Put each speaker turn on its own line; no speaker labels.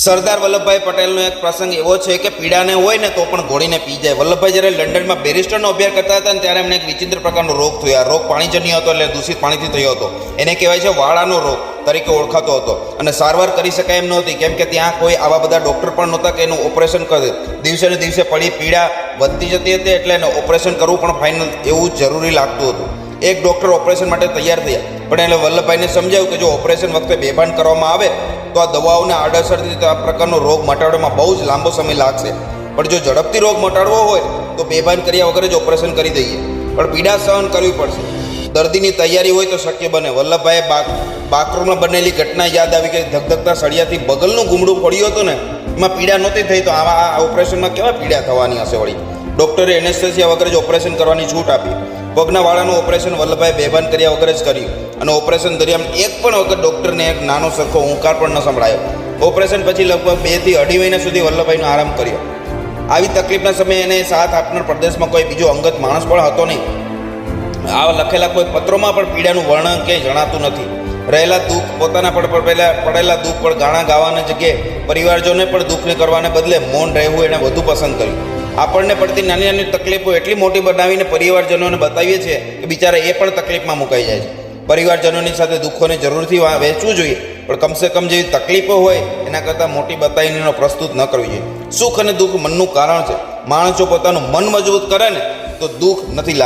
સરદાર વલ્લભભાઈ પટેલનો એક પ્રસંગ એવો છે કે પીડાને હોય ને તો પણ ઘોડીને પી જાય. વલ્લભભાઈ જ્યારે લંડનમાં બેરિસ્ટરનો અભ્યાસ કરતા હતા ત્યારે એમને એક વિચિત્ર પ્રકારનો રોગ થયો. આ રોગ પાણીજન્ય હતો એટલે દૂષિત પાણીથી થયો હતો. એને કહેવાય છે વાળાનો રોગ તરીકે ઓળખાતો હતો. અને સારવાર કરી શકાય એમ નહોતી, કેમ કે ત્યાં કોઈ આવા બધા ડૉક્ટર પણ નહોતા કે એનું ઓપરેશન કરે. દિવસે ને દિવસે પડી પીડા વધતી જતી હતી એટલે એને ઓપરેશન કરવું પણ ફાઇનલ એવું જરૂરી લાગતું હતું. એક ડૉક્ટર ઓપરેશન માટે તૈયાર થયા. પણ એટલે વલ્લભભાઈને સમજાયું કે જો ઓપરેશન વખતે બેભાન કરવામાં આવે, તો આ દવાઓને આડઅસરથી આ પ્રકારનો રોગ મટાડવામાં બહુ જ લાંબો સમય લાગશે. પણ જો ઝડપથી રોગ મટાડવો હોય, તો બેભાન કર્યા વગર જ ઓપરેશન કરી દઈએ. પણ પીડા સહન કરવી પડશે. દર્દીની તૈયારી હોય તો શક્ય બને. વલ્લભભાઈએ બાથરૂમમાં બનેલી ઘટના યાદ આવી કે ધગધગતા સળિયાથી બગલનું ગુમડું પડ્યું હતું ને એમાં પીડા નહોતી થઈ તો આવા આ ઓપરેશનમાં કેવા પીડા થવાની હશે વળી? ડૉક્ટરે એનેસ્થેસિયા વગર જ ઓપરેશન કરવાની છૂટ આપી. પગના વાળાનું ઓપરેશન વલ્લભભાઈ બેભાન કર્યા વગર જ કર્યું. અને ઓપરેશન દરમિયાન એક પણ વખત ડૉક્ટરને એક નાનો સરખો હુંકાર પણ ન સંભળાયો. ઓપરેશન પછી લગભગ બેથી અઢી મહિના સુધી વલ્લભભાઈનો આરામ કર્યો. આવી તકલીફના સમયે એને સાથ આપનાર પ્રદેશમાં કોઈ બીજો અંગત માણસ પણ હતો નહીં. આ લખેલા કોઈ પત્રોમાં પણ પીડાનું વર્ણન ક્યાંય જણાતું નથી. રહેલા દુઃખ પોતાના પર પડેલા પડેલા દુઃખ પર ગાણા ગાવાના જગ્યાએ પરિવારજોને પણ દુઃખને કરવાને બદલે મૌન રહેવું એણે વધુ પસંદ કર્યું. આપણને પડતી નાની નાની તકલીફો એટલી મોટી બનાવીને પરિવારજનોને બતાવીએ છીએ કે બિચારા એ પણ તકલીફમાં મુકાઈ જાય છે. પરિવારજનોની સાથે દુઃખોને જરૂરથી વહેંચવું જોઈએ, પણ કમસે કમ જેવી તકલીફો હોય એના કરતાં મોટી બતાવીને પ્રસ્તુત ન કરવી જોઈએ. સુખ અને દુઃખ મનનું કારણ છે. માણસો પોતાનું મન મજબૂત કરે ને તો દુઃખ નથી લાગતું.